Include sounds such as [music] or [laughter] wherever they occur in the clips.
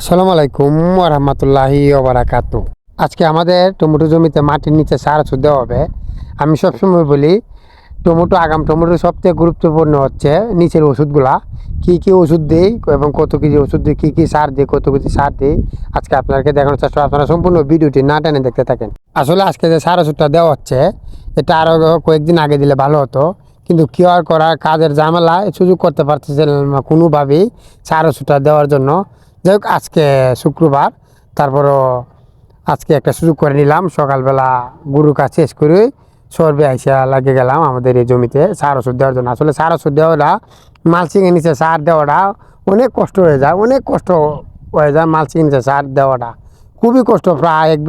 আসসালামু আলাইকুম রহমতুল্লাহি ওবরাকাত আজকে আমাদের টমেটো জমিতে মাটির নিচে সার ওষুধ দেওয়া হবে। আমি সবসময় বলি, টমেটো আগাম টমেটো সবথেকে গুরুত্বপূর্ণ হচ্ছে নিচের ওষুধগুলা। কি কি ওষুধ দিই এবং কত কেজি ওষুধ দিই, কী কী সার দিই, কত কেজি সার দিই, আজকে আপনাকে দেখানোর চেষ্টা আপনারা সম্পূর্ণ ভিডিওটি না টেনে দেখতে থাকেন। আসলে আজকে যে সার ওষুধটা দেওয়া হচ্ছে, এটা আরও কয়েকদিন আগে দিলে ভালো হতো। কিন্তু কি আর করা কাজের ঝামেলা সুযোগ করতে পারতেছিলাম না কোনোভাবেই সার ওষুধটা দেওয়ার জন্য। যাই হোক আজকে শুক্রবার, তারপরও আজকে একটা সুযোগ করে নিলাম। সকালবেলা গরু কাজ শেষ করে সর্বে আইসা লাগে গেলাম আমাদের এই জমিতে। সার ওষুধ দেওয়ার জন্য। আসলে সার ওষুধ দেওয়াটা মালচিংয়ের নিচে সার দেওয়াটা অনেক কষ্ট হয়ে যায়, অনেক কষ্ট হয়ে যায় মালচিংয়ের নিচে সার দেওয়াটা। খুবই কষ্ট, প্রায় এক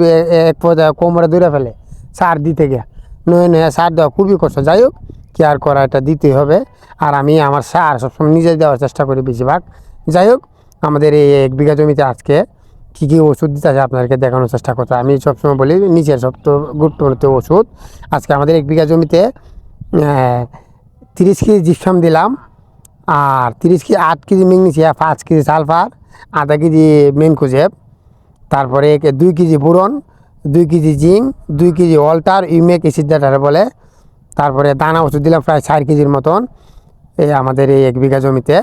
এক পর্যায়ে কোমরে দূরে ফেলে সার দিতে গিয়ে। নয় নয়ে, সার দেওয়া খুবই কষ্ট। যাই হোক কি আর করা, এটা দিতেই হবে। আর আমি আমার সার সবসময় নিজে দেওয়ার চেষ্টা করি বেশিরভাগ। যাই হোক আমাদের এই এক বিঘা জমিতে আজকে কী কী ওষুধ দিতে আছে আপনাদেরকে দেখানোর চেষ্টা করতে আমি সবসময় বলি, নিচের সব তো গুরুত্বপূর্ণ ওষুধ। আজকে আমাদের এক বিঘা জমিতে তিরিশ কেজি জিপসাম দিলাম। আর তিরিশ কেজি, আট কেজি ম্যাগনেসিয়া পাঁচ কেজি সালফার, আধা কেজি মেনকুজেব তারপরে দুই কেজি বুরন, দুই কেজি জিঙ্ক, দুই কেজি অল্টার ইউমেক অ্যাসিড যেটা বলে। তারপরে দানা ওষুধ দিলাম প্রায় চার কেজির মতন এই আমাদের এই এক বিঘা জমিতে।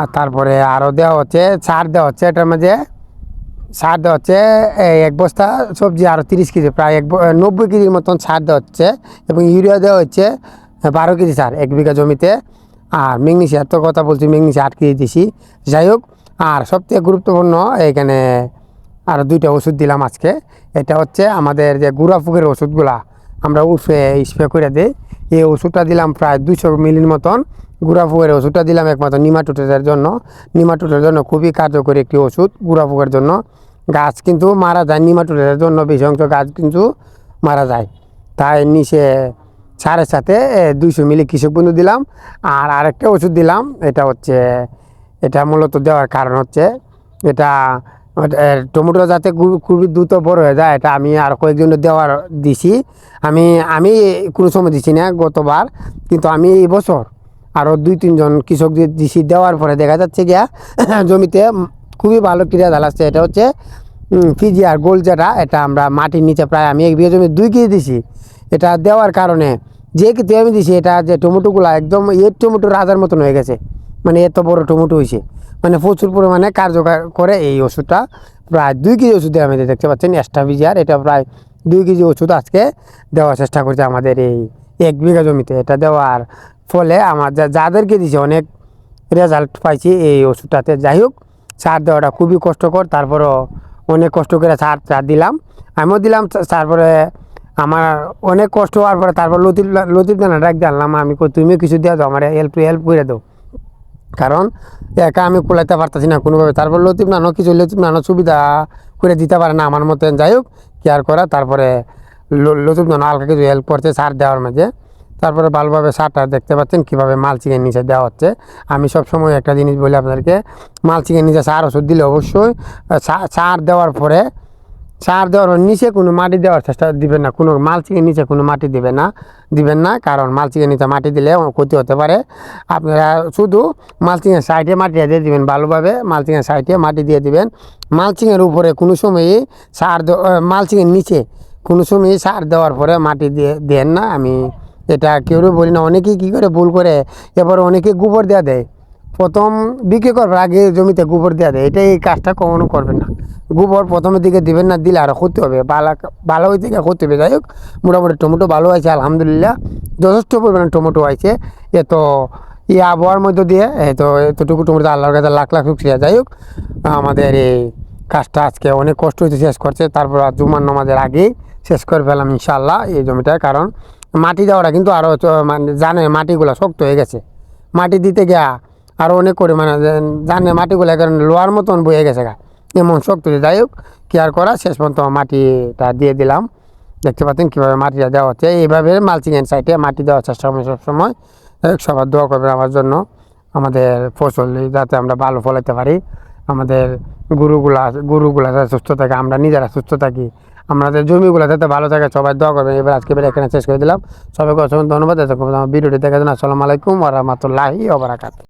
আর তারপরে আরও দেওয়া হচ্ছে, সার দেওয়া হচ্ছে এটার মাঝে। সার দেওয়া হচ্ছে এক বস্তা সবজি আরও তিরিশ কেজি, প্রায় এক নব্বই কেজির মতন সার দেওয়া হচ্ছে এবং ইউরিয়া দেওয়া হচ্ছে বারো কেজি সার এক বিঘা জমিতে। আর ম্যাগনেসিয়ার তো কথা বলছি ম্যাগনেসিয়া আট কেজি দিছি। যাই হোক, আর সবথেকে গুরুত্বপূর্ণ এখানে আরও দুইটা ওষুধ দিলাম আজকে। এটা হচ্ছে আমাদের যে গুড়া ফুকের ওষুধগুলা, আমরা উঠে স্প্রে করে দিই। এই ওষুধটা দিলাম প্রায় দুশো মিলির মতন গুড়া ফুকের ওষুধটা দিলাম একমাত্র নিমাটোটের জন্য। নিমাটোটের জন্য খুবই কার্যকরী একটি ওষুধ গুড়া ফুকের জন্য। গাছ কিন্তু মারা যায় নিমাটোটের জন্য বেশি অংশ গাছ কিন্তু মারা যায়। তাই নিচে সারের সাথে দুইশো মিলি কৃষক বন্ধু দিলাম। আর আরেকটা ওষুধ দিলাম, এটা হচ্ছে, এটা মূলত দেওয়ার কারণ হচ্ছে, এটা টমেটো যাতে খুবই দ্রুত বড় হয়ে যায়, এটা আমি আর কয়েকজনের দেওয়ার দিছি। আমি আমি কোনো সময় দিছি না গতবার, কিন্তু আমি এই বছর আরও দুই, তিনজন কৃষক দিয়ে দিছি, দেওয়ার পরে দেখা যাচ্ছে গিয়া [coughs] জমিতে খুবই ভালো ক্রিয়া ঢালাচ্ছে এটা হচ্ছে ফিজিয়ার গোল যেটা, এটা আমরা মাটির নিচে প্রায় আমি এক বিঘা জমি দুই কেজি দিছি। এটা দেওয়ার কারণে যে কেজি আমি দিছি, এটা যে টমেটোগুলো একদম এর টমেটো রাজার মতন হয়ে গেছে। মানে এত বড় টমেটো হয়েছে মানে প্রচুর পরিমাণে কার্যকর করে এই ওষুধটা। প্রায় দুই কেজি ওষুধ আমি দেখতে পাচ্ছেন এক্সট্রা ভিজিয়ার এটা প্রায় দুই কেজি ওষুধ আজকে দেওয়ার চেষ্টা করছে আমাদের এই এক বিঘা জমিতে। এটা দেওয়ার ফলে আমার যাদেরকে দিছে অনেক রেজাল্ট পাইছি এই ওষুধটাতে। যাই হোক, সার দেওয়াটা খুবই কষ্টকর, তারপরও অনেক কষ্ট করে সার সার দিলাম। আমিও দিলাম তারপরে আমার অনেক কষ্ট হওয়ার পরে তারপর লতিফ লতিফ দানা ডাক দিলাম আমি তুমিও কিছু দিয়ে দাও আমার হেল্প হেল্প করে দাও। কারণ একা আমি কুলাইতে পারতেছি না কোনোভাবে। তারপর লতিফ নানো কিছু লতিফ নানো সুবিধা করে দিতে পারে না আমার মতে যাই হোক কেয়ার করা, তারপরে লতিফ নানো হালকা কিছু হেল্প করছে সার দেওয়ার মাঝে। তারপরে ভালোভাবে সারটা দেখতে পাচ্ছেন, কীভাবে মালচিংয়ের নিচে দেওয়া হচ্ছে। আমি সব সময় একটা জিনিস বলি আপনাদেরকে মালচিংয়ের নিচে সার ওষুধ দিলে অবশ্যই সার দেওয়ার পরে সার দেওয়ার নিচে কোনো মাটি দেওয়ার চেষ্টা দিবেন না। কোনো মালচিংয়ের নিচে কোনো মাটি দিবে না, দিবেন না, কারণ মালচিংয়ের নিচে মাটি দিলে ক্ষতি হতে পারে। আপনারা শুধু মালচিংয়ের সাইডে মাটি দিয়ে দিবেন ভালোভাবে মালচিংয়ের সাইডে মাটি দিয়ে দিবেন। মালচিংয়ের উপরে কোনো সময়ই সার মালচিংয়ের নিচে কোনো সময়ই সার দেওয়ার পরে মাটি দিয়ে দেন না। আমি এটা কেউ বলি না, অনেকেই কী করে ভুল করে এবার অনেকে গোবর দেওয়া দেয়। প্রথম বিক্রি করবার আগে জমিতে গোবর দেওয়া দেয়। এটা এই কাজটা কখনো করবেন না। গোবর প্রথমের দিকে দিবেন না, দিলে আরও ক্ষতি হবে। ভালো ভালো হয়ে থেকে ক্ষতি হবে। যাই হোক, মোটামুটি টমেটো ভালো হয়েছে, আলহামদুলিল্লাহ। যথেষ্ট পরিমাণে টমেটো হয়েছে। এ তো এই আবহাওয়ার মধ্যে দিয়ে তো এতটুকু টমেটো আল্লাহর কাছে লাখ লাখ শুক্রিয়া। যাই হোক, আমাদের এই কাজটা আজকে অনেক কষ্ট হয়েছে শেষ করছে। তারপর জুমার নামাজের আগেই শেষ করে ফেলাম ইনশাল্লাহ এই জমিটায় কারণ মাটি দেওয়াটা কিন্তু আরও মানে জানে মাটিগুলো শক্ত হয়ে গেছে। মাটি দিতে গিয়া আরও অনেক পরিমাণে যে- জানে মাটিগুলো এখন লোহার মতন বয়ে গেছে গা। এমন শক্ত যাই হোক কেয়ার করা? শেষ পর্যন্ত মাটিটা দিয়ে দিলাম। দেখতে পাচ্ছেন কীভাবে মাটিটা দেওয়া হচ্ছে। এইভাবে মালচিং এন্ড সাইডে মাটি দেওয়ার চেষ্টা করি সবসময় সবার দোয়া করবেন আমার জন্য। আমাদের ফসল যাতে আমরা ভালো ফলাতে পারি। আমাদের গরুগুলা গরুগুলা যাতে সুস্থ থাকে, আমরা নিজেরা সুস্থ থাকি। আমাদের জমিগুলো যাতে ভালো থাকে, সবাই দোয়া করবেন। এবার আজকে এবার এখানে শেষ করে দিলাম। সবাইকে অসংখ্য ধন্যবাদ। আমার ভিডিওটি দেখার জন্য আসসালামু আলাইকুম ওরহমতুল্লাহি ওবরাকাত